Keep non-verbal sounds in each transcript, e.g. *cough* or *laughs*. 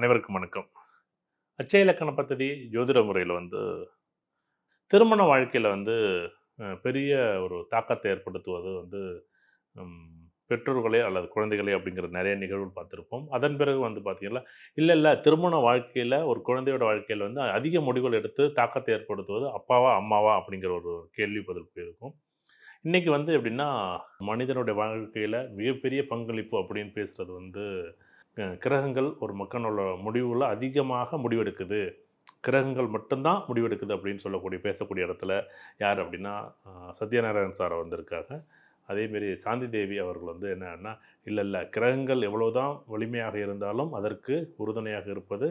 அனைவருக்கும் வணக்கம். அச்சய இலக்கண பദ്ധதி ஜோதிட முறையில் வந்து திருமண வாழ்க்கையில் வந்து பெரிய ஒரு தாக்கத்தை ஏற்படுத்துவது வந்து பெற்றோர்களே அல்லது குழந்தைகளே அப்படிங்கிற நிறைய நிகழ்வு பார்த்துருப்போம். அதன் பிறகு வந்து பார்த்தீங்கன்னா இல்லை இல்லை திருமண வாழ்க்கையில் ஒரு குழந்தையோட வாழ்க்கையில் வந்து அதிக முடிவுகள் எடுத்து தாக்கத்தை ஏற்படுத்துவது அப்பாவா அம்மாவா அப்படிங்கிற ஒரு கேள்வி பதில் போயிருக்கும். இன்றைக்கி வந்து எப்படின்னா மனிதனுடைய வாழ்க்கையில் மிகப்பெரிய பங்களிப்பு அப்படின்னு பேசுகிறது வந்து கிரகங்கள் ஒரு மக்களோட முடிவில் அதிகமாக முடிவெடுக்குது. கிரகங்கள் மட்டும்தான் முடிவெடுக்குது அப்படின்னு சொல்லக்கூடிய பேசக்கூடிய இடத்துல யார் அப்படின்னா சத்யநாராயண் சாரை வந்திருக்காங்க. அதேமாரி சாந்தி தேவி அவர்கள் வந்து என்னன்னா இல்லை இல்லை கிரகங்கள் எவ்வளோதான் வலிமையாக இருந்தாலும் அதற்கு உறுதுணையாக இருப்பது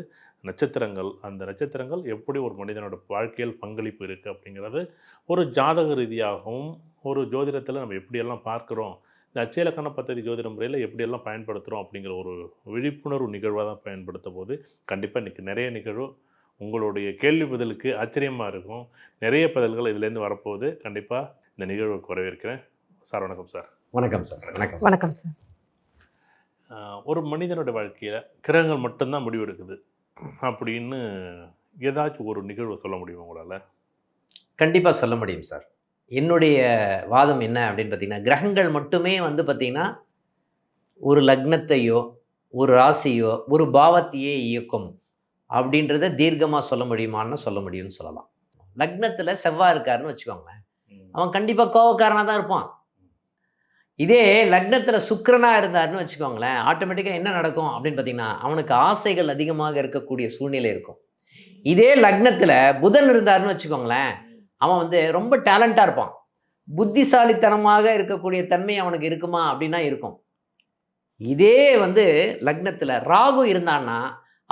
நட்சத்திரங்கள். அந்த நட்சத்திரங்கள் எப்படி ஒரு மனிதனோட வாழ்க்கையில் பங்களிப்பு இருக்குது அப்படிங்கிறது ஒரு ஜாதக ரீதியாகவும் ஒரு ஜோதிடத்தில் நம்ம எப்படியெல்லாம் பார்க்குறோம் இந்த அச்சயலக்கண பദ്ധதி ஜோதிட முறையில் எப்படியெல்லாம் பயன்படுத்துகிறோம் அப்படிங்கிற ஒரு விழிப்புணர்வு நிகழ்வாக தான் பயன்படுத்த போது கண்டிப்பாக இன்றைக்கி நிறைய நிகழ்வு உங்களுடைய கேள்வி பதிலுக்கு ஆச்சரியமாக இருக்கும். நிறைய பதில்கள் இதுலேருந்து வரப்போகுது. கண்டிப்பாக இந்த நிகழ்வுக்கு வரவேற்கிறேன். சார் வணக்கம் சார். வணக்கம் சார். வணக்கம். வணக்கம் சார். ஒரு மனிதனோட வாழ்க்கையில் கிரகங்கள் மட்டும்தான் முடிவெடுக்குது அப்படின்னு ஏதாச்சும் ஒரு நிகழ்வை சொல்ல முடியுமா உங்களால்? கண்டிப்பாக சொல்ல முடியும் சார். என்னுடைய வாதம் என்ன அப்படின்னு பார்த்தீங்கன்னா கிரகங்கள் மட்டுமே வந்து பார்த்தீங்கன்னா ஒரு லக்னத்தையோ ஒரு ராசியோ ஒரு பாவத்தையே இயக்கும். அப்படின்றத தீர்க்கமாக சொல்ல முடியுமான்னு சொல்ல முடியும்னு சொல்லலாம். லக்னத்தில் செவ்வாய் இருக்காருன்னு வச்சுக்கோங்களேன். அவன் கண்டிப்பாக கோவக்காரனாக தான் இருப்பான். இதே லக்னத்தில் சுக்கிரனா இருந்தாருன்னு வச்சுக்கோங்களேன் ஆட்டோமேட்டிக்காக என்ன நடக்கும் அப்படின்னு பார்த்தீங்கன்னா அவனுக்கு ஆசைகள் அதிகமாக இருக்கக்கூடிய சூழ்நிலை இருக்கும். இதே லக்னத்தில் புதன் இருந்தாருன்னு வச்சுக்கோங்களேன் அவன் வந்து ரொம்ப டேலண்டாக இருப்பான். புத்திசாலித்தனமாக இருக்கக்கூடிய தன்மை அவனுக்கு இருக்குமா அப்படின்னா இருக்கும். இதே வந்து லக்னத்தில் ராகு இருந்தான்னா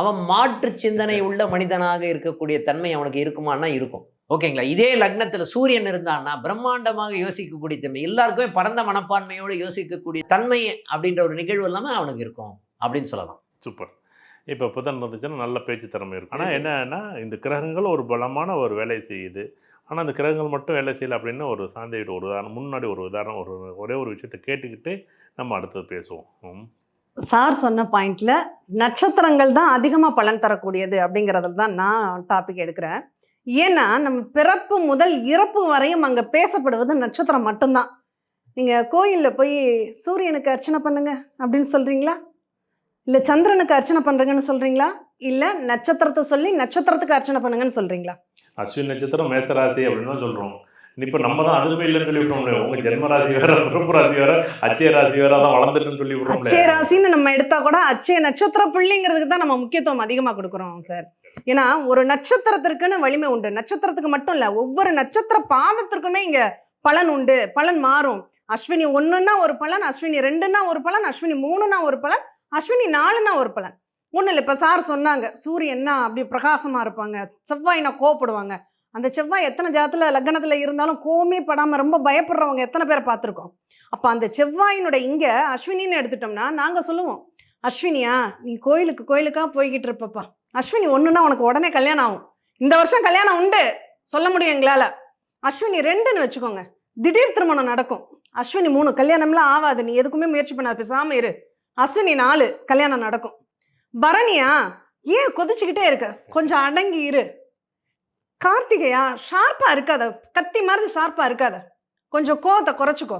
அவன் மாற்று சிந்தனை உள்ள மனிதனாக இருக்கக்கூடிய தன்மை அவனுக்கு இருக்குமான்னா இருக்கும். ஓகேங்களா? இதே லக்னத்தில் சூரியன் இருந்தான்னா பிரம்மாண்டமாக யோசிக்கக்கூடிய தன்மை எல்லாருக்குமே பரந்த மனப்பான்மையோடு யோசிக்கக்கூடிய தன்மை அப்படின்ற ஒரு நிகழ்வு எல்லாமே அவனுக்கு இருக்கும் அப்படின்னு சொல்லலாம். சூப்பர். இப்போ புதன் இருந்துச்சுன்னா நல்ல பேச்சு திறமை இருக்கும் ஆனால் என்னன்னா இந்த கிரகங்கள் ஒரு பலமான ஒரு வேலை செய்யுது. ஆனால் அந்த கிரகங்கள் மட்டும் வேலை செய்யல அப்படின்னு ஒரு சாந்தியோட ஒரு உதாரணம் முன்னாடி ஒரு உதாரணம் ஒரு ஒரே ஒரு விஷயத்தை கேட்டுக்கிட்டு நம்ம அடுத்தது பேசுவோம். சார் சொன்ன பாயிண்டில் நட்சத்திரங்கள் தான் அதிகமாக பலன் தரக்கூடியது அப்படிங்கிறதுல தான் நான் டாபிக் எடுக்கிறேன். ஏன்னா நம்ம பிறப்பு முதல் இறப்பு வரையும் அங்கே பேசப்படுவது நட்சத்திரம் மட்டும்தான். நீங்கள் கோயிலில் போய் சூரியனுக்கு அர்ச்சனை பண்ணுங்க அப்படின்னு சொல்கிறீங்களா இல்லை சந்திரனுக்கு அர்ச்சனை பண்ணுறங்கன்னு சொல்கிறீங்களா இல்லை நட்சத்திரத்தை சொல்லி நட்சத்திரத்துக்கு அர்ச்சனை பண்ணுங்கன்னு சொல்கிறீங்களா அஸ்வின் நட்சத்திரம் மேசராசி அப்படின்னு தான் சொல்கிறோம் இப்போ நம்ம தான் அதுவுமே இல்லைன்னு சொல்லி விட்டோம்ல உங்க ஜென்ம ராசி வேற பிறப்பு ராசி வேற அச்சய ராசி வேற தான் வளர்ந்துட்டுன்னு சொல்லி விடுறோம்ல அச்சய ராசின்னு நம்ம எடுத்தா கூட அச்சய நட்சத்திர புள்ளிங்கிறதுக்கு தான் நம்ம முக்கியத்துவம் அதிகமாக கொடுக்குறோம் சார். ஏன்னா ஒரு நட்சத்திரத்திற்குன்னு வலிமை உண்டு. நட்சத்திரத்துக்கு மட்டும் இல்லை ஒவ்வொரு நட்சத்திர பாதத்திற்குமே இங்க பலன் உண்டு. பலன் மாறும். அஸ்வினி ஒன்றுன்னா ஒரு பலன் அஸ்வினி ரெண்டுன்னா ஒரு பலன் அஸ்வினி மூணுன்னா ஒரு பலன் அஸ்வினி நாலுன்னா ஒரு பலன். ஒன்றும் இல்லை இப்போ சார் சொன்னாங்க சூரியன்னா அப்படி பிரகாசமாக இருப்பாங்க செவ்வாய்னா கோவப்படுவாங்க? அந்த செவ்வாய் எத்தனை ஜாதத்தில் லக்னத்தில் இருந்தாலும் கோமே படாமல் ரொம்ப பயப்படுறவங்க எத்தனை பேரை பார்த்துருக்கோம்? அப்போ அந்த செவ்வாயினுடைய இங்கே அஸ்வினின்னு எடுத்துட்டோம்னா நாங்கள் சொல்லுவோம் அஸ்வினியா நீ கோயிலுக்கு கோயிலுக்காக போய்கிட்டு இருப்பப்பா. அஸ்வினி ஒன்றுனா உனக்கு உடனே கல்யாணம் ஆகும். இந்த வருஷம் கல்யாணம் உண்டு சொல்ல முடியும் எங்களால். அஸ்வினி ரெண்டுன்னு வச்சுக்கோங்க திடீர் திருமணம் நடக்கும். அஸ்வினி மூணு கல்யாணம்லாம் ஆகாது நீ எதுக்குமே முயற்சி பண்ணாது பேசாமல் இரு. அஸ்வினி நாலு கல்யாணம் நடக்கும். பரணியா ஏன் கொதிச்சுக்கிட்டே இருக்க? கொஞ்சம் அடங்கி இரு. கார்த்திகையா ஷார்ப்பாக இருக்காத. கத்தி மாதிரி ஷார்ப்பாக இருக்காத. கொஞ்சம் கோவத்தை குறைச்சிக்கோ.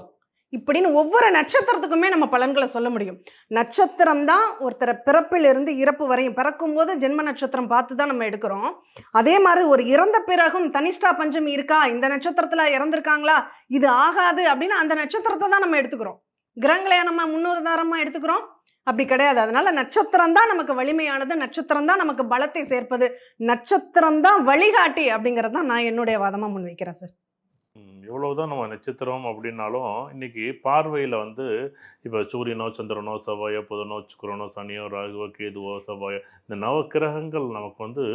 இப்படின்னு ஒவ்வொரு நட்சத்திரத்துக்குமே நம்ம பலன்களை சொல்ல முடியும். நட்சத்திரம் தான் ஒருத்தரை பிறப்பிலிருந்து இறப்பு வரையும். பிறக்கும் போது ஜென்ம நட்சத்திரம் பார்த்து தான் நம்ம எடுக்கிறோம். அதே மாதிரி ஒரு இறந்த பிறகும் தனிஷ்டா பஞ்சமி இருக்கா? இந்த நட்சத்திரத்தில் இறந்துருக்காங்களா? இது ஆகாது அப்படின்னு அந்த நட்சத்திரத்தை தான் நம்ம எடுத்துக்கிறோம். கிரகங்களை நம்ம முன்னுதாரணமா எடுத்துக்கிறோம்? அப்படி கிடையாது. அதனால நட்சத்திரம் தான் நமக்கு வலிமையானது. நட்சத்திரம் தான் நமக்கு பலத்தை சேர்ப்பது. நட்சத்திரம் தான் வழிகாட்டி அப்படிங்கிறது தான் நான் என்னுடைய வாதமாக முன்வைக்கிறேன் சார். எவ்வளவுதான் நம்ம நட்சத்திரம் அப்படின்னாலும் இன்னைக்கு பார்வையில் வந்து இப்போ சூரியனோ சந்திரனோ செவ்வாயோ புதனோ சுக்கரனோ சனியோ ராகுவோ கேதுவோ செவ்வாயோ இந்த நவக்கிரகங்கள் நமக்கு வந்து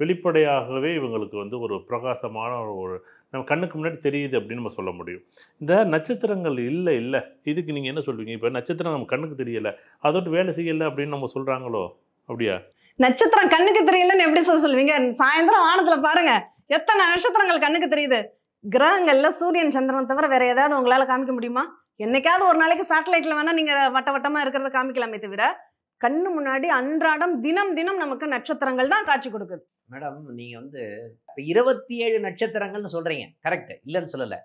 வெளிப்படையாகவே இவங்களுக்கு வந்து ஒரு பிரகாசமான ஒரு நம்ம கண்ணுக்கு முன்னாடி தெரியுது அப்படின்னு நம்ம சொல்ல முடியும். இந்த நட்சத்திரங்கள் இல்லை இல்லை. இதுக்கு நீங்கள் என்ன சொல்லுவீங்க இப்போ நட்சத்திரம் நம்ம கண்ணுக்கு தெரியல. அதோட வேலை செய்யலை அப்படின்னு நம்ம சொல்கிறாங்களோ அப்படியா? நட்சத்திரம் கண்ணுக்கு தெரியலன்னு எப்படி சார் சொல்லுவீங்க? சாயந்தரம் வானத்தில் பாருங்க. எத்தனை நட்சத்திரங்கள் கண்ணுக்கு தெரியுது? கிரகங்கள்ல சூரியன் சந்திரன் தவிர வேற ஏதாவது உங்களால காமிக்க முடியுமா? என்னைக்காவது ஒரு நாளைக்கு சேட்டலைட்ல வேணா நீங்க வட்ட வட்டமா இருக்கிறத காமிக்கலாமே தவிர கண்ணு முன்னாடி அன்றாடம் தினம் தினம் நமக்கு நட்சத்திரங்கள் தான் காட்சி கொடுக்குது. மேடம் நீங்க வந்து இப்ப இருபத்தி ஏழு நட்சத்திரங்கள்னு சொல்றீங்க. கரெக்ட். இல்லைன்னு சொல்லல.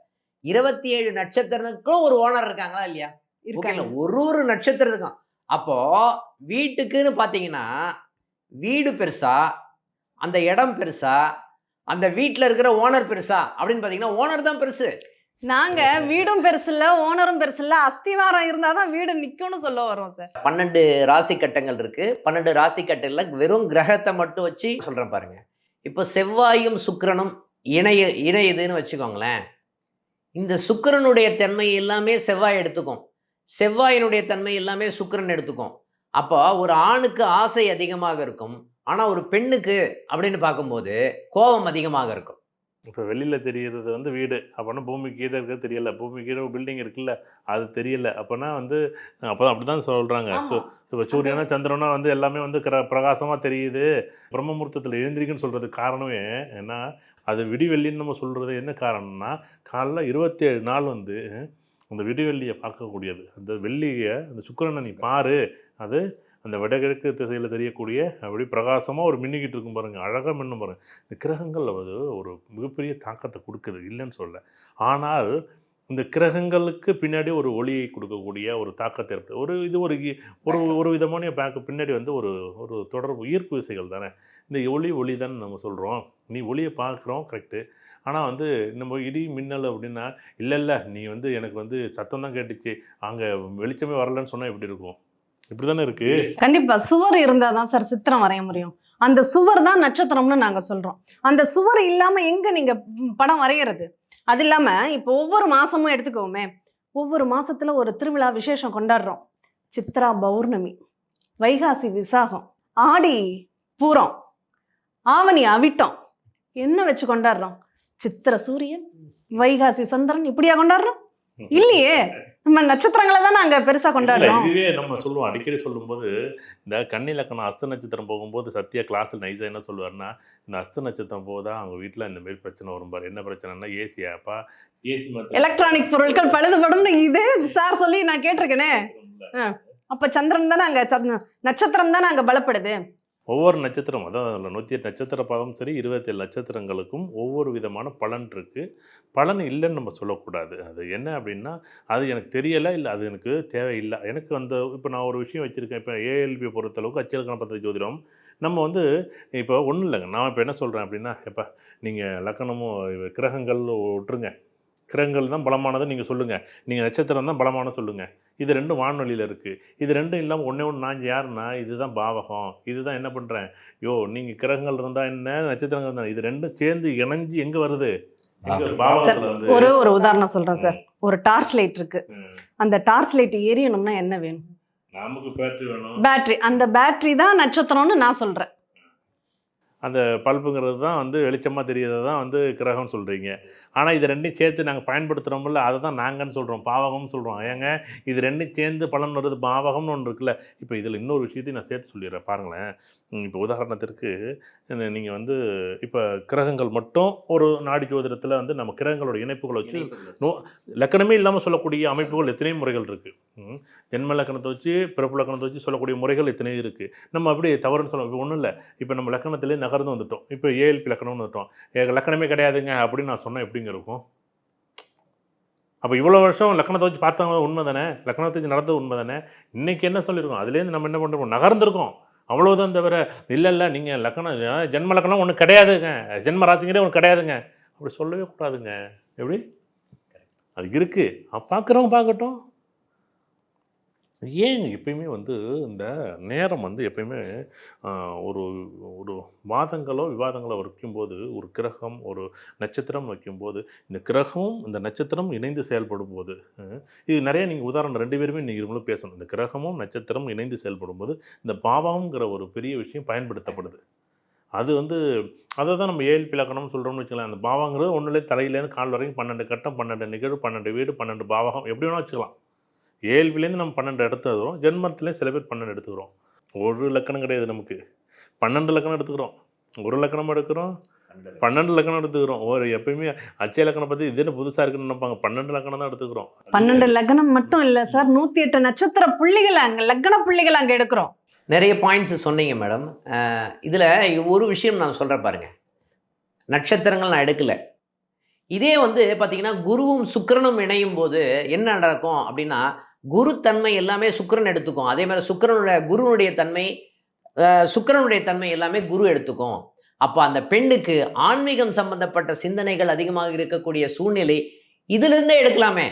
இருபத்தி ஏழு நட்சத்திரங்களுக்கும் ஒரு ஓனர் இருக்காங்களா இல்லையா? ஓகேங்களா ஒரு ஒரு நட்சத்திரத்துக்கும் அப்போ வீட்டுக்குன்னு பார்த்தீங்கன்னா வீடு பெருசா அந்த இடம் பெருசா அந்த வீட்டில் இருக்கிற ஓனர் பெருசா அப்படின்னு பார்த்தீங்கன்னா ஓனர் தான் பெருசு. நாங்க வீடும் பெருசு இல்ல ஓனரும் பெருசு இல்ல அஸ்திவாரம் இருந்தாதான் வீடு நிக்கும்னு சொல்ல வரோம் சார். பன்னெண்டு ராசி கட்டங்கள் இருக்கு. பன்னெண்டு ராசி கட்டங்கள்ல வெறும் கிரகத்தை மட்டும் வச்சு சொல்றேன் பாருங்க. இப்போ செவ்வாயும் சுக்கிரனும் இணைய இணையுதுன்னு வச்சுக்கோங்களேன். இந்த சுக்கிரனுடைய தன்மை எல்லாமே செவ்வாய் எடுத்துக்கும். செவ்வாயினுடைய தன்மை எல்லாமே சுக்கிரன் எடுத்துக்கும். அப்போ ஒரு ஆணுக்கு ஆசை அதிகமாக இருக்கும். ஆனா ஒரு பெண்ணுக்கு அப்படின்னு பார்க்கும்போது கோபம் அதிகமாக இருக்கும். இப்போ வெளியில் தெரியறது வந்து வீடு. அப்போனா பூமி கீழே இருக்கிறது தெரியல. பூமி கீழே பில்டிங் இருக்குல்ல அது தெரியல. அப்போனா வந்து அப்போ அப்படி தான் சொல்கிறாங்க ஸோ இப்போ சூரியனா சந்திரனா வந்து எல்லாமே வந்து கிர பிரகாசமாக தெரியுது. பிரம்மமுகூர்த்தத்தில் எழுந்திரிக்குன்னு சொல்கிறதுக்கு காரணமே என்ன? அது விடிவெள்ளின்னு நம்ம சொல்கிறது என்ன காரணம்னா காலைல இருபத்தேழு நாள் வந்து அந்த விடிவெள்ளியை பார்க்கக்கூடியது. அந்த வெள்ளியை அந்த சுக்கிரனை நீ பாரு. அது அந்த வடகிழக்கு திசையில் தெரியக்கூடிய அப்படி பிரகாசமாக ஒரு மின்னிக்கிட்டு இருக்கும் பாருங்க. அழகாக மின்னும் பாருங்க. இந்த கிரகங்கள் வந்து ஒரு மிகப்பெரிய தாக்கத்தை கொடுக்குது இல்லைன்னு சொல்ல ஆனால் இந்த கிரகங்களுக்கு பின்னாடி ஒரு ஒளியை கொடுக்கக்கூடிய ஒரு தாக்கத்தை ஏற்படுது. ஒரு இது ஒரு ஒரு ஒரு விதமான பேக்கு பின்னாடி வந்து ஒரு ஒரு தொடர்பு ஈர்ப்பு விசைகள் தானே. இந்த ஒளி ஒளி தானே நம்ம சொல்கிறோம் நீ ஒளியை பார்க்குறோம் கரெக்டு ஆனால் வந்து நம்ம இடி மின்னல் அப்படின்னா இல்லை இல்லை நீ வந்து எனக்கு வந்து சத்தம் தான் கேட்டுச்சு. அங்கே வெளிச்சமே வரலன்னு சொன்னால் எப்படி இருக்கும்? இப்படி தானே இருக்குது கண்டிப்பா. சுவர் இருந்தாதான் சார் சித்திரம் வரைய முடியும். அந்த சுவர் தான் நட்சத்திரம்னு நாங்க சொல்றோம். அந்த சுவர் இல்லாம எங்க நீங்க படம் வரைகிறது அது இல்லாம இப்போ ஒவ்வொரு மாசமும் எடுத்துக்கோமே. ஒவ்வொரு மாசத்துல ஒரு திருவிழா விசேஷம் கொண்டாடுறோம். சித்ரா பௌர்ணமி வைகாசி விசாகம் ஆடி பூரம் ஆவணி அவிட்டம். என்ன வச்சு கொண்டாடுறோம்? சித்திர சூரியன் வைகாசி சந்திரன் இப்படியா கொண்டாடுறோம்? இல்லையே. நம்ம நட்சத்திரங்களை தான் நாங்க பெருசா இல்ல, கொண்டாடுறோம். இதுவே நம்ம சொல்லுவோம். அடிக்கடி சொல்லும்போது இந்த கன்னி லக்கணம் அஸ்த நட்சத்திரம் போகும்போது சத்யா கிளாஸில் நைஸாக என்ன சொல்லுவாருன்னா இந்த அஸ்த நட்சத்திரம் போதா அவங்க வீட்டில் இந்த மாதிரி பிரச்சனை வரும் பாரு. என்ன பிரச்சனைனா ஏசி ஆப்பா ஏசி எலக்ட்ரானிக் பொருட்கள் பழுதுபடும். இதே சார் சொல்லி நான் கேட்டிருக்கேனே. அப்ப சந்திரன் தானே அங்க நட்சத்திரம் தானே அங்க பலப்படுது. ஒவ்வொரு நட்சத்திரம் அதான் நூற்றி எட்டு நட்சத்திர பாதம் சரி இருபத்தேழு நட்சத்திரங்களுக்கும் ஒவ்வொரு விதமான பலன் இருக்குது பலன் இல்லைன்னு நம்ம சொல்லக்கூடாது. அது என்ன அப்படின்னா அது எனக்கு தெரியலை இல்லை அது எனக்கு தேவையில்லை. எனக்கு அந்த இப்போ நான் ஒரு விஷயம் வச்சுருக்கேன். இப்போ ஏஎல்பி பொறுத்தளவுக்கு அச்சலக்கண பദ്ധதி ஜோதிடம். நம்ம வந்து இப்போ ஒன்றும் இல்லைங்க. நான் இப்போ என்ன சொல்கிறேன் அப்படின்னா இப்போ நீங்கள் லக்கணமும் கிரகங்கள் விட்டுருங்க கிரகங்கள் தான் பலமானது நீங்கள் சொல்லுங்கள் நீங்கள் நட்சத்திரம் தான் பலமானது சொல்லுங்கள் இது ரெண்டும் வானொலியில் இருக்குது இது ரெண்டும் இல்லாமல் ஒன்றே ஒன்று நான் யாருன்னா இதுதான் பாவகம். இதுதான் என்ன பண்ணுறேன் யோ நீங்கள் கிரகங்கள் இருந்தால் என்ன? நட்சத்திரங்கள் இருந்தால் இது ரெண்டும் சேர்ந்து இணைஞ்சு எங்கே வருது? ஒரு ஒரு உதாரணம் சொல்றேன் சார். ஒரு டார்ச் லைட் இருக்கு. அந்த டார்ச் லைட் எரியணும்னா என்ன வேணும்? நமக்கு பேட்டரி வேணும். பேட்டரி அந்த பேட்டரி தான் நட்சத்திரம்னு நான் சொல்றேன். அந்த பல்புங்கிறது தான் வந்து வெளிச்சமாக தெரியறது தான் வந்து கிரகம்னு சொல்கிறீங்க ஆனால் இது ரெண்டையும் சேர்த்து நாங்கள் பயன்படுத்துகிறோம்ல அதை தான் நாங்கன்னு சொல்கிறோம் பாவகம்னு சொல்கிறோம் ஏங்க இது ரெண்டையும் சேர்ந்து பலன் வருது பாவகம்னு ஒன்று இருக்குல்ல. இப்போ இதில் இன்னொரு விஷயத்தையும் நான் சேர்த்து சொல்லிடுறேன் பாருங்களேன். இப்போ உதாரணத்திற்கு நீங்கள் வந்து இப்போ கிரகங்கள் மட்டும் ஒரு நாடி ஜோதிடத்தில் வந்து நம்ம கிரகங்களோட இணைப்புகளை வச்சு லக்கணமே இல்லாமல் சொல்லக்கூடிய அமைப்புகள் எத்தனை முறைகள் இருக்குது ஜென்ம லக்கணத்தை வச்சு பிறப்பு லக்கணத்தை வச்சு சொல்லக்கூடிய முறைகள் எத்தனை இருக்குது நம்ம அப்படியே தவறுன்னு சொல்ல ஒன்றும் இல்லை. இப்போ நம்ம லக்கணத்திலே நகர்ந்து வந்துட்டோம். இப்போ ஏஎல்பி லக்கணம்னு வந்துட்டோம். லக்கணமே கிடையாதுங்க அப்படின்னு நான் சொன்னேன் எப்படிங்க இருக்கும். அப்போ இவ்வளோ வருஷம் லக்கணத்தை வச்சு பார்த்தவங்க உண்மை தானே லக்னத்தை வச்சு நடந்தது உண்மை தானே இன்னைக்கு என்ன சொல்லியிருக்கோம்? அதுலேருந்து நம்ம என்ன பண்ணுறோம் நகர்ந்துருக்கோம். அவ்வளோதான் தவிர இல்லை இல்லை நீங்கள் லக்கணம் ஜென்ம லக்கணம் ஒன்று கிடையாதுங்க. ஜென்ம ராசிங்கிறே ஒன்று கிடையாதுங்க. அப்படி சொல்லவே கூடாதுங்க. எப்படி? அது இருக்குது பார்க்குறவங்க பார்க்கட்டும். ஏன் எப்பயுமே வந்து இந்த நேரம் வந்து எப்பயுமே ஆஹ், ஒரு ஒரு வாதங்களோ விவாதங்களோ வைக்கும்போது ஒரு கிரகம் ஒரு நட்சத்திரம் வைக்கும்போது இந்த கிரகமும் இந்த நட்சத்திரம் இணைந்து செயல்படும் போது அஹ், இது நிறைய நீங்கள் உதாரணம் ரெண்டு பேருமே நீங்கள் இவங்களும் பேசணும். இந்த கிரகமும் நட்சத்திரமும் இணைந்து செயல்படும் போது இந்த பாவம்ங்கிற ஒரு பெரிய விஷயம் பயன்படுத்தப்படுது. அது வந்து அதை தான் நம்ம ஏழு இலக்கணம்னு சொல்கிறோம்னு வச்சுக்கலாம் அந்த பாவங்கிறது ஒன்றுலேயே தலையிலேருந்து கால் வரைக்கும் பன்னெண்டு கட்டம் பன்னெண்டு நிகழ்வு பன்னெண்டு வீடு பன்னெண்டு பாவகம் எப்படி வேணால் வச்சுக்கலாம். ஏழ்விலேருந்து நம்ம பன்னெண்டு எடுத்துக்கிறோம் ஜென்மத்துலேயும் சில பேர் பன்னெண்டு எடுத்துக்கிறோம். ஒரு லக்கணம் கிடையாது நமக்கு. பன்னெண்டு லக்கணம் எடுத்துக்கிறோம். ஒரு லக்கணம் எடுக்கிறோம் பன்னெண்டு லக்கணம் எடுத்துக்கிறோம். ஒரு எப்பயுமே அச்சய லக்கணம் பற்றி இது என்ன புதுசாக இருக்குன்னு நினைப்பாங்க. பன்னெண்டு லக்கணம் தான் எடுத்துக்கிறோம். பன்னெண்டு லக்னம் மட்டும் இல்ல சார் நூத்தி எட்டு நட்சத்திர புள்ளிகள் அங்க லக்ன புள்ளிகள் அங்க எடுக்கிறோம். நிறைய பாயிண்ட்ஸ் சொன்னீங்க மேடம் இதில் ஒரு விஷயம் நான் சொல்கிறேன் பாருங்க. நட்சத்திரங்கள் நான் எடுக்கல. இதே வந்து பார்த்தீங்கன்னா குருவும் சுக்கிரனும் இணையும் போது என்ன நடக்கும் அப்படின்னா குரு தன்மை எல்லாமே சுக்கிரன் எடுத்துக்கும். அதே மாதிரி சுக்கிரனுடைய குருனுடைய தன்மை சுக்கரனுடைய தன்மை எல்லாமே குரு எடுத்துக்கும். அப்போ அந்த பெண்ணுக்கு ஆன்மீகம் சம்பந்தப்பட்ட சிந்தனைகள் அதிகமாக இருக்கக்கூடிய சூழ்நிலை இதிலிருந்தே எடுக்கலாமே.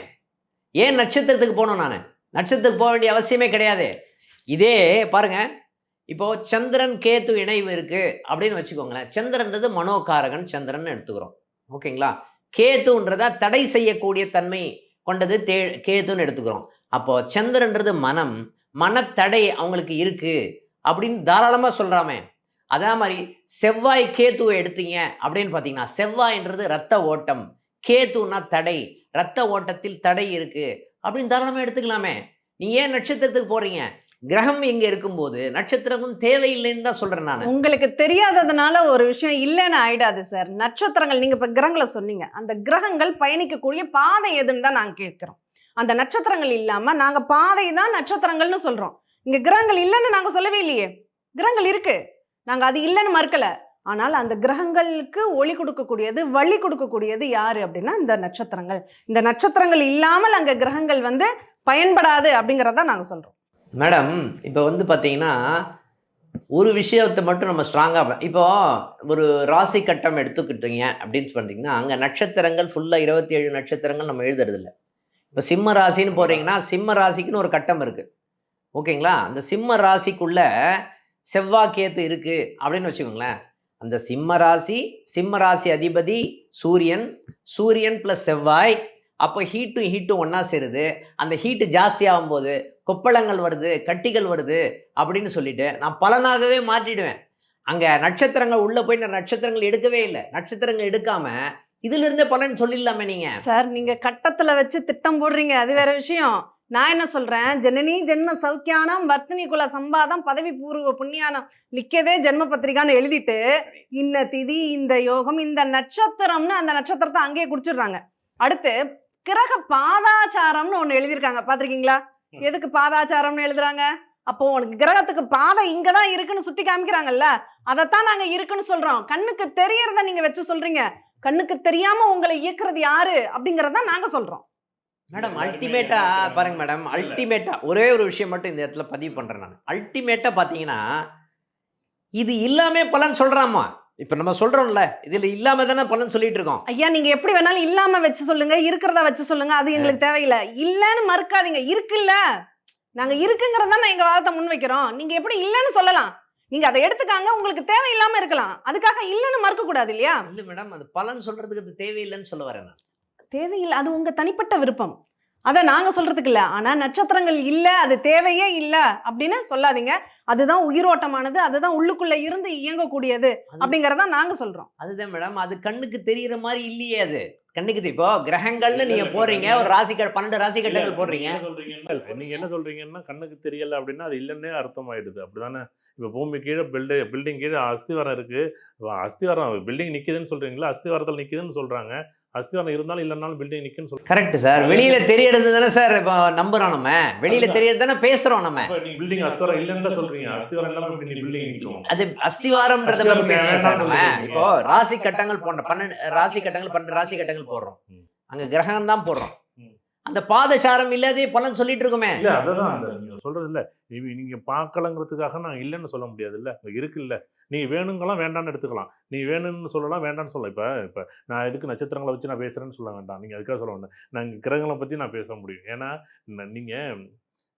ஏன் நட்சத்திரத்துக்கு போகணும் நான்? நட்சத்திரத்துக்கு போக வேண்டிய அவசியமே கிடையாது. இதே பாருங்க இப்போ சந்திரன் கேத்து இணைவு இருக்கு அப்படின்னு வச்சுக்கோங்களேன். சந்திரன்றது மனோகாரகன் சந்திரன் எடுத்துக்கிறோம். ஓகேங்களா? கேத்துன்றதா தடை செய்யக்கூடிய தன்மை கொண்டது தே கேத்துன்னு எடுத்துக்கிறோம். அப்போ சந்திரன்றது மனம் மனத்தடை அவங்களுக்கு இருக்கு அப்படின்னு தாராளமாக சொல்கிறாமே அதே மாதிரி செவ்வாய் கேத்துவை எடுத்தீங்க அப்படின்னு பார்த்தீங்கன்னா செவ்வாய்ன்றது ரத்த ஓட்டம் கேத்துனா தடை ரத்த ஓட்டத்தில் தடை இருக்கு அப்படின்னு தாராளமாக எடுத்துக்கலாமே. நீ ஏன் நட்சத்திரத்துக்கு போறீங்க? கிரகம் இங்க இருக்கும்போது நட்சத்திரமும் தேவையில்லைன்னு தான் சொல்றேன் நான். உங்களுக்கு தெரியாததுனால ஒரு விஷயம் இல்லைன்னு ஆயிடாது சார். நட்சத்திரங்கள் நீங்க இப்ப கிரகங்களை சொன்னீங்க. அந்த கிரகங்கள் பயணிக்கக்கூடிய பாதை எதுன்னு தான் நாங்க கேட்கிறோம். அந்த நட்சத்திரங்கள் இல்லாம நாங்க பாதை தான் நட்சத்திரங்கள்னு சொல்றோம். இங்க கிரகங்கள் இல்லைன்னு நாங்க சொல்லவே இல்லையே. கிரகங்கள் இருக்கு. நாங்க அது இல்லைன்னு மறுக்கல. ஆனால் அந்த கிரகங்களுக்கு ஒளி கொடுக்கக்கூடியது வழி கொடுக்கக்கூடியது யாரு அப்படின்னா இந்த நட்சத்திரங்கள். இந்த நட்சத்திரங்கள் இல்லாமல் அங்க கிரகங்கள் வந்து பயன்படாது அப்படிங்கிறத நாங்க சொல்றோம். மேடம் இப்போ வந்து பார்த்தீங்கன்னா ஒரு விஷயத்தை மட்டும் நம்ம ஸ்ட்ராங்காக இப்போ ஒரு ராசி கட்டம் எடுத்துக்கிட்டீங்க அப்படின்னு சொன்னீங்கன்னா அங்கே நட்சத்திரங்கள் ஃபுல்லாக இருபத்தி ஏழு நட்சத்திரங்கள் நம்ம எழுதுறதில்ல. இப்போ சிம்ம ராசின்னு போகிறீங்கன்னா சிம்ம ராசிக்குன்னு ஒரு கட்டம் இருக்குது ஓகேங்களா? அந்த சிம்ம ராசிக்குள்ள செவ்வாய் கேத்து இருக்குது அப்படின்னு வச்சுக்கோங்களேன். அந்த சிம்ம ராசி சிம்ம ராசி அதிபதி சூரியன் சூரியன் ப்ளஸ் செவ்வாய். அப்போ ஹீட்டும் ஹீட்டும் ஒன்றா சேருது. அந்த ஹீட்டு ஜாஸ்தியாகும் போது கொப்பளங்கள் வருது கட்டிகள் வருது அப்படின்னு சொல்லிட்டு நான் பலனாகவே மாற்றிடுவேன். அங்கே நட்சத்திரங்கள் உள்ளே போய் நான் நட்சத்திரங்கள் எடுக்கவே இல்லை. நட்சத்திரங்கள் எடுக்காமல் இதுல இருந்தே பலன் சொல்லிடலாமே நீங்க. சார் நீங்க கட்டத்துல வச்சு திட்டம் போடுறீங்க அது வேற விஷயம். நான் என்ன சொல்றேன்? ஜனனி ஜென்ம சௌக்கியானம் வர்த்தினி குல சம்பாதம் பதவி பூர்வ புண்ணியானம் லிக்கதே ஜென்ம பத்திரிகான்னு எழுதிட்டு இந்த திதி இந்த யோகம் இந்த நட்சத்திரம்னு அந்த நட்சத்திரத்தை அங்கேயே குடிச்சிடுறாங்க. அடுத்து கிரக பாதாச்சாரம்னு ஒண்ணு எழுதியிருக்காங்க. பாத்திருக்கீங்களா எதுக்கு பாதாச்சாரம்னு எழுதுறாங்க? அப்போ உனக்கு கிரகத்துக்கு பாதை இங்கதான் இருக்குன்னு சுட்டி காமிக்கிறாங்கல்ல அதைத்தான் நாங்க இருக்குன்னு சொல்றோம். கண்ணுக்கு தெரியறத நீங்க வச்சு சொல்றீங்க. கண்ணுக்கு தெரியாம உங்களை இயக்குறது யாரு? அப்படிங்கறத நாங்க சொல்றோம். மேடம் அல்டிமேட்டா பாருங்க மேடம் அல்டிமேட்டா ஒரே ஒரு விஷயம் மட்டும் இந்த இடத்துல பதிவு பண்றேன் நான். அல்டிமேட்டா பாத்தீங்கன்னா இது இல்லாம பலன் சொல்றாமா? இப்ப நம்ம சொல்றோம்ல இதுல இல்லாம தானே பலன் சொல்லிட்டு இருக்கோம். ஐயா நீங்க எப்படி வேணாலும் இல்லாம வச்சு சொல்லுங்க இருக்கிறத வச்சு சொல்லுங்க அது எங்களுக்கு தேவையில்லை. இல்லன்னு மறுக்காதீங்க. இருக்குல்ல. நாங்க இருக்குங்கிறத நான் எங்க வாதத்தை முன் வைக்கிறோம் நீங்க எப்படி இல்லன்னு சொல்லலாம். நீங்க அதை எடுத்துக்காங்க உங்களுக்கு தேவையில்லாம இருக்கலாம். அதுக்காக இல்லன்னு மறுக்க கூடாது இல்லையா? இல்ல மேடம் அது பலன் சொல்றதுக்கு அது தேவையில்லைன்னு சொல்ல வரேன் நான். தேவையில்லை அது உங்க தனிப்பட்ட விருப்பம். அதை நாங்க சொல்றதுக்கு இல்ல. ஆனா நட்சத்திரங்கள் இல்ல அது தேவையே இல்ல அப்படின்னு சொல்லாதீங்க. அதுதான் உயிரோட்டமானது அதுதான் உள்ளுக்குள்ள இருந்து இயங்கக்கூடியது அப்படிங்கறத நாங்க சொல்றோம். அதுதான் மேடம் அது கண்ணுக்கு தெரியுற மாதிரி இல்லையே அது. கண்ணுக்கு இப்போ கிரகங்கள்னு நீங்க போறீங்க ஒரு ராசி பன்னெண்டு ராசி கட்டங்கள் போடுறீங்க நீங்க என்ன சொல்றீங்கன்னா நீங்க என்ன சொல்றீங்கன்னா கண்ணுக்கு தெரியல அப்படின்னா அது இல்லைன்னே அர்த்தம் ஆயிடுது அப்படிதானே? இப்போ பூமி கீழே பில்டிங் பில்டிங் கீழே அஸ்திவாரம் இருக்கு. இப்ப அஸ்திவாரம் பில்டிங் நிக்குதுன்னு சொல்றீங்களா? அஸ்திவாரத்தில் நிக்குதுன்னு சொல்றாங்க. அஸ்திவாரம் இருந்தாலும் இல்லைனாலும் பில்டிங் நிக்குன்னு சொல்றாங்க. கரெக்ட் சார் வெளியில தெரியறது தானே சார் இப்போ நம்புறோம் நம்ம. வெளியில. தெரியறது தானே பேசுறோம் நம்ம. நீங்க பில்டிங் அஸ்திவாரம் இல்லைன்னு சொல்றீங்க. அஸ்திவாரம் இல்லாம பில்டிங் நிற்கும் அது அஸ்திவாரம்ன்றத பத்தி பேசுறேன் சார் நம்ம. இப்போ ராசி கட்டங்கள் போன்ற பன்னெண்டு ராசி கட்டங்கள் பன்னெண்டு ராசி கட்டங்கள் போடுறோம். அங்க கிரகம் தான் போடுறோம். அந்த பாதசாரம் இல்லாதே பலன் சொல்லிட்டு இருக்கோமே இல்ல அதான் அந்த நீங்க சொல்றது இல்ல நீ- நீங்க பார்க்கலங்கிறதுக்காக நான் இல்லைன்னு சொல்ல முடியாது இல்ல இருக்கு இல்ல நீ வேணுங்கலாம் வேண்டாம்னு எடுத்துக்கலாம். நீ வேணும்னு சொல்லலாம் வேண்டாம்னு சொல்லலாம். இப்ப இப்ப நான் எதுக்கு நட்சத்திரங்களை வச்சு நான் பேசுறேன்னு சொல்ல வேண்டாம். நீங்க அதுக்காக சொல்ல வேண்டாம். நான் கிரகங்களை பத்தி நான் பேச முடியும். ஏன்னா நீங்கள் நீங்க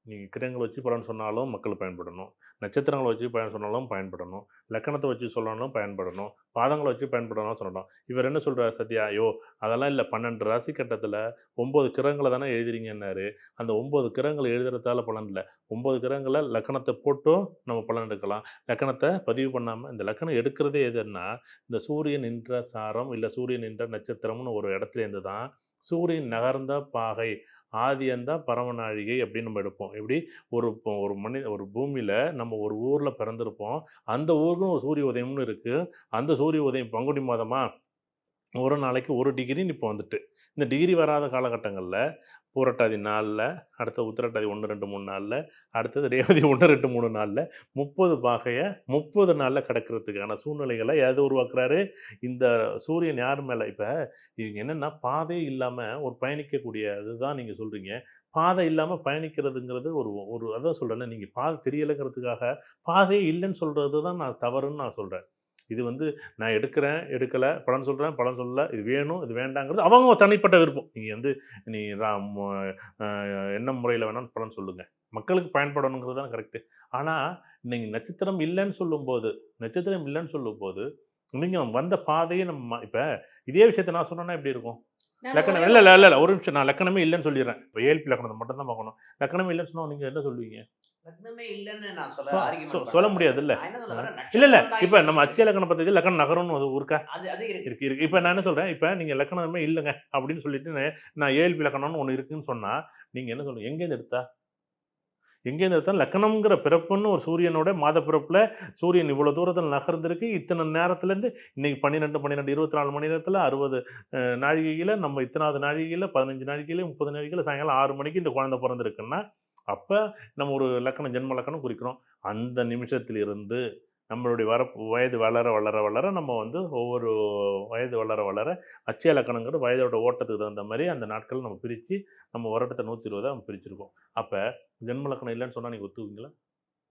நீங்க கிரகங்களை வச்சு பலன் சொன்னாலும் மக்கள் பயன்படணும். நட்சத்திரங்களை வச்சு பயன் சொன்னாலும் பயன்படணும். லக்கணத்தை வச்சு சொல்லணும் பயன்படணும். பாதங்களை வச்சு பயன்படணும் சொல்லணும் இவர் என்ன சொல்கிறார் சத்யா? ஐயோ அதெல்லாம் இல்லை. பன்னெண்டு ராசி கட்டத்தில் ஒம்பது கிரகங்களை தானே எழுதுறீங்கன்னாரு. அந்த ஒம்பது கிரகங்களை எழுதுறதால பலன் இல்லை. ஒம்பது கிரகங்களை லக்கணத்தை போட்டும் நம்ம பலன் எடுக்கலாம். லக்கணத்தை பதிவு பண்ணாமல் இந்த லக்கணம் எடுக்கிறதே எதுன்னா இந்த சூரியன் என்ற சாரம் இல்லை சூரியன் என்ற நட்சத்திரம்னு ஒரு இடத்துல இருந்து தான் சூரியன் நகர்ந்த பாகை ஆதியந்தா பரமநாழிகை அப்படின்னு நம்ம எடுப்போம். எப்படி? ஒரு ஒரு மனி ஒரு பூமியில் நம்ம ஒரு ஊரில் பிறந்திருப்போம். அந்த ஊருக்கும் ஒரு சூரிய உதயம்னு இருக்குது அந்த சூரிய உதயம் பங்குனி மாதமாக ஒரு நாளைக்கு ஒரு டிகிரின்னு இப்போ வந்துட்டு. இந்த டிகிரி வராத காலகட்டங்களில் பூரட்டாதி நாளில் அடுத்த உத்திரட்டாதி ஒன்று ரெண்டு மூணு நாளில் அடுத்தது ரேவதி *laughs* ஒன்று ரெண்டு மூணு நாளில் முப்பது பாகையை முப்பது நாளில் கிடக்கிறதுக்கான சூழ்நிலைகளை எது உருவாக்குறாரு? இந்த சூரியன் யார் மேலே? இப்போ இவங்க என்னென்னா பாதையே இல்லாமல் ஒரு பயணிக்கக்கூடிய இதுதான் நீங்கள் சொல்கிறீங்க பாதை இல்லாமல் பயணிக்கிறதுங்கிறது ஒரு ஒரு அதான் சொல்கிறேன்னு நீங்கள் பாதை தெரியலைங்கிறதுக்காக பாதையே இல்லைன்னு சொல்கிறது தான் நான் தவறுன்னு நான் சொல்கிறேன் இது வந்து நான் எடுக்கிறேன் எடுக்கலை பலன் சொல்கிறேன் பலன் சொல்லலை இது வேணும் இது வேண்டாங்கிறது அவங்க தனிப்பட்ட விருப்பம். நீங்கள் வந்து நீ என்ன முறையில் வேணாலும் பலன் சொல்லுங்கள் மக்களுக்கு பயன்படணுங்கிறது தான் கரெக்டு ஆனால் நீங்கள் நட்சத்திரம் இல்லைன்னு சொல்லும்போது நட்சத்திரம் இல்லைன்னு சொல்லும்போது நீங்கள் வந்த பாதையை நம்ம இப்போ இதே விஷயத்தை நான் சொன்னேன்னா எப்படி இருக்கும்? லக்கணம் இல்லை இல்லை இல்லை இல்லை ஒரு நிமிஷம் நான் லக்கணமே இல்லைன்னு சொல்லிடுறேன். இப்போ ஏழ்பி லக்கணத்தை மட்டும் தான் பார்க்கணும். லக்கணமே இல்லைன்னு சொன்னால் நீங்கள் என்ன சொல்லுவீங்க? சொல்ல வரேன், இல்லை இல்லை. தான் இப்போ நம்ம அச்சய லக்கணம் பற்றி லக்கணம் நகரம்னு ஒரு இருக்கா. இருக்கு இருக்கு. இப்போ நான் என்ன சொல்கிறேன் இப்போ நீங்கள் லக்கணமே இல்லைங்க அப்படின்னு சொல்லிட்டு நான் ஏழ்பி லக்கணம்னு ஒன்று இருக்குன்னு சொன்னால் நீங்கள் என்ன சொல்லுங்க எங்கேருந்து எடுத்தா? எங்கேருந்து எடுத்தா? லக்கணம்ங்கிற பிறப்புன்னு ஒரு சூரியனோட மாத பிறப்பில் சூரியன் இவ்வளோ தூரத்தில் நகர்ந்திருக்கு. இத்தனை நேரத்துலேருந்து இன்னைக்கு பன்னிரெண்டு பன்னிரெண்டு இருபத்தி நாலு மணி நேரத்தில் அறுபது நாழிகையில் நம்ம இத்தனாவது நாழிகையில் பதினஞ்சு நாழிகையில் முப்பது நாழிகையில் சாயங்காலம் ஆறு மணிக்கு இந்த குழந்தை பிறந்திருக்குன்னா அப்போ நம்ம ஒரு லக்கணம் ஜென்ம லக்கணம் குறிக்கிறோம். அந்த நிமிஷத்திலிருந்து நம்மளுடைய வர வயது வளர வளர வளர நம்ம வந்து ஒவ்வொரு வயது வளர வளர அச்சய லக்கணங்கிறது வயதோட ஓட்டத்துக்கு தகுந்த மாதிரி அந்த நாட்கள் நம்ம பிரித்து நம்ம வருடத்தை நூற்றி இருபதாக நம்ம பிரிச்சிருக்கோம். அப்போ ஜென்ம லக்கணம் இல்லைன்னு சொன்னால் நீங்கள் ஒத்துக்குவீங்களா?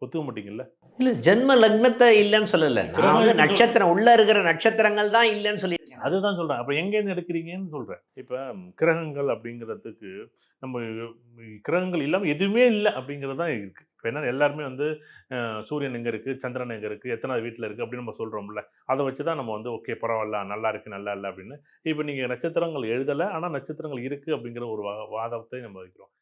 ஒத்துக்க மாட்டீங்கல்ல? இல்ல ஜென்ம லக்னத்தை இல்லைன்னு சொல்லல. நான் வந்து நட்சத்திரம் உள்ள இருக்கிற நட்சத்திரங்கள் தான் இல்லைன்னு சொல்லியிருக்கேன். அதுதான் சொல்கிறேன் அப்போ எங்கேருந்து எடுக்கிறீங்கன்னு சொல்கிறேன் இப்போ கிரகங்கள் அப்படிங்கிறதுக்கு நம்ம கிரகங்கள் இல்லாமல் எதுவுமே இல்லை அப்படிங்கிறது தான் இருக்குது இப்போ என்ன எல்லாருமே வந்து சூரியன் எங்கே இருக்குது சந்திரன் எங்கே இருக்குது எத்தனாவது வீட்டில் இருக்குது அப்படின்னு நம்ம சொல்கிறோம்ல அதை வச்சு தான் நம்ம வந்து ஓகே பரவாயில்ல நல்லா இருக்குது நல்லா இல்லை அப்படின்னு. இப்போ நீங்கள் நட்சத்திரங்கள் எழுதலை ஆனால் நட்சத்திரங்கள் இருக்குது அப்படிங்கிற ஒரு வாதத்தை நம்ம வைக்கிறோம்.